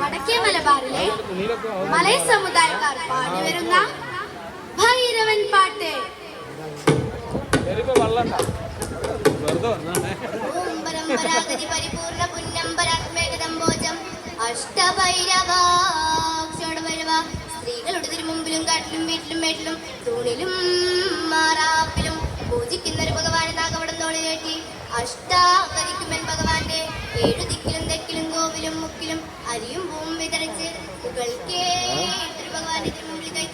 വടക്കേ മലബാറിലെ മലയ സമുദായക്കാർ പാടി വരുന്ന ഭൈരവൻ പാട്ട്. പരിപൂർണ പുന്നമ്പരാത്മേകദംബോജം അഷ്ടഭൈരവാക്ഷോടഭൈരവ സ്ത്രീകളുടെ തിരുമുമ്പിലും കാട്ടിലും വീട്ടിലും മേട്ടിലും തൂണിലും മാറാപ്പിലും പൂജിക്കുന്നൊരു ഭഗവാനെ നാഗവടം തോളിലേറ്റി അഷ്ടാകരിക്കുമെൻ ഭഗവാന്റെ അരിയും ഭൂമി വിതറിച്ച് മുകൾക്കേ ഭഗവാന്റെ തിരുമുമ്പിൽ കൈ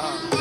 Wow.